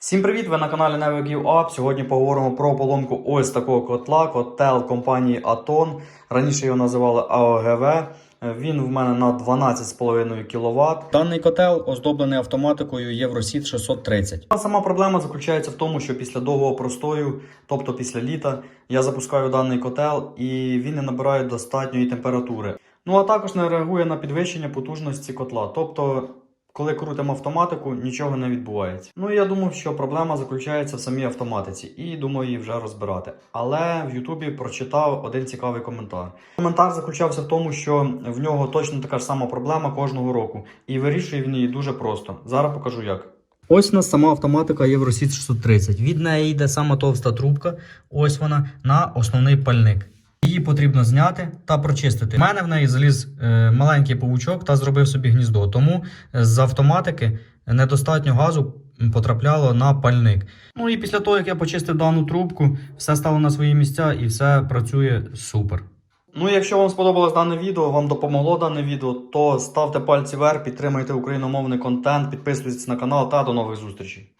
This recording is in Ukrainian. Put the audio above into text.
Всім привіт! Ви на каналі Give Сьогодні поговоримо про поломку ось такого котла, котел компанії Aton. Раніше його називали AOGV. Він в мене на 12,5 кВт. Даний котел оздоблений автоматикою Євросіт 630. А Сама проблема заключається в тому, що після довгого простою, тобто після літа, я запускаю даний котел і він не набирає достатньої температури. Ну а також не реагує на підвищення потужності котла. Тобто коли крутимо автоматику, нічого не відбувається. Ну я думав, що проблема заключається в самій автоматиці, і думаю її вже розбирати. Але в Ютубі прочитав один цікавий коментар. Коментар заключався в тому, що в нього точно така ж сама проблема кожного року, і вирішує він її дуже просто. Зараз покажу як. Ось у нас сама автоматика Євросіт 630. Від неї йде сама товста трубка. Ось вона на основний пальник. Її потрібно зняти та прочистити. У мене в неї заліз е, маленький павучок та зробив собі гніздо. Тому е, з автоматики недостатньо газу потрапляло на пальник. Ну і після того, як я почистив дану трубку, все стало на свої місця і все працює супер. Ну, якщо вам сподобалось дане відео, вам допомогло дане відео, то ставте пальці вверх, підтримуйте україномовний контент, підписуйтесь на канал та до нових зустрічей.